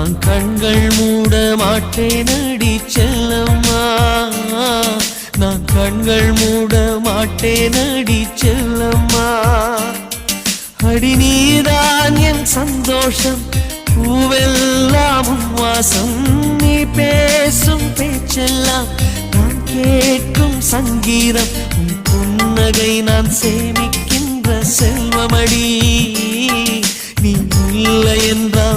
நான் கண்கள் மூட மாட்டேன் அடி செல்லம்மா. நான் கண்கள் மூட மாட்டேன் அடி செல்லம்மா. அடி நீதான் என் சந்தோஷம் பூவெல்லாம் வாசம். நீ பேசும் பேச்செல்லாம் நான் கேட்கும் சங்கீதம். உன் புன்னகை நான் சேமிக்கின்ற செல்வமடி. நீ இல்லை என்றால்